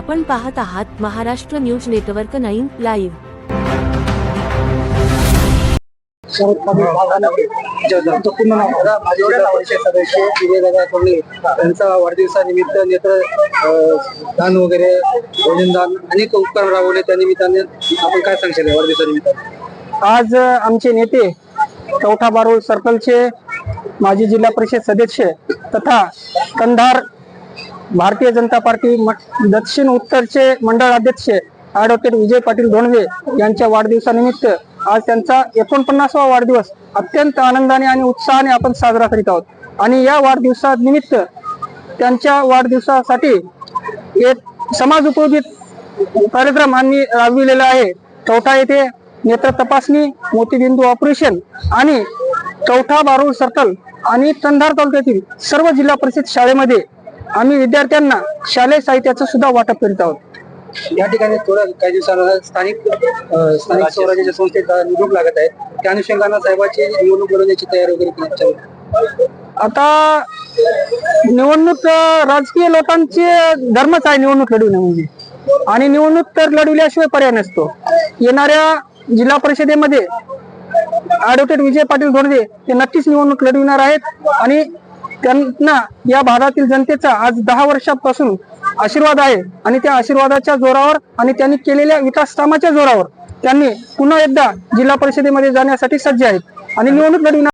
आपण पाहत आहात Maharashtra news network nine live. Sharad पूर्ण नाव जिल्हा परिषद सदस्य विजयदादा कोल्हे यांचा वाढदिवसानिमित्त नेत्र अं, दान वगैरे भोजनदान अनेक उपक्रम राबवले. त्या निमित्ताने आपण काय सांगशाल या वाढदिवसानिमित्त आज अ, आमचे नेते कवठा बारोळ सर्कलचे माजी जिल्हा परिषद सदस्य तथा कंधार भारतीय जनता पार्टी दक्षिण उत्तरचे मंडळ अध्यक्ष ऍडव्होकेट विजय पाटील धोंडवे यांच्या वाढदिवसानिमित्त आज त्यांचा एकोणपन्नासवा वाढदिवस अत्यंत आनंदाने आणि उत्साहाने आपण साजरा करीत आहोत. आणि या वाढदिवसानिमित्त त्यांच्या वाढदिवसासाठी एक समाज उपयोगी कार्यक्रम आम्ही राबविलेला आहे. चौथा येथे नेत्र तपासणी मोतीबिंदू ऑपरेशन आणि चौथा बारूळ सर्कल आणि कंधार तालुक्यातील सर्व जिल्हा परिषद शाळेमध्ये आम्ही विद्यार्थ्यांना शालेय साहित्याचं सुद्धा वाटप करीत आहोत. या ठिकाणी थोड्या काही दिवसाला स्थानिक अं, स्थानिक स्वराज्याच्या संस्थेत निवडणूक लागत आहेत त्या अनुषंगानं साहेबांची निवडणूक लढवण्याची तयारी वगैरे केली. चालू. आहे. आता निवडणूक अं, राजकीय लोकांचे धर्मच आहे निवडणूक लढवणे म्हणजे. आणि निवडणूक तर लढविल्याशिवाय पर्याय नसतो. येणाऱ्या जिल्हा परिषदेमध्ये ऍडव्होकेट विजय पाटील धोंडगे हे नक्कीच निवडणूक लढविणार आहेत. आणि त्यांना या भागातील जनतेचा आज दहा वर्षापासून आशीर्वाद आहे आणि त्या आशीर्वादाच्या जोरावर आणि त्यांनी केलेल्या विकास कामाच्या जोरावर त्यांनी पुन्हा एकदा जिल्हा परिषदेमध्ये जाण्यासाठी सज्ज आहेत. आणि निवडणूक लढविणार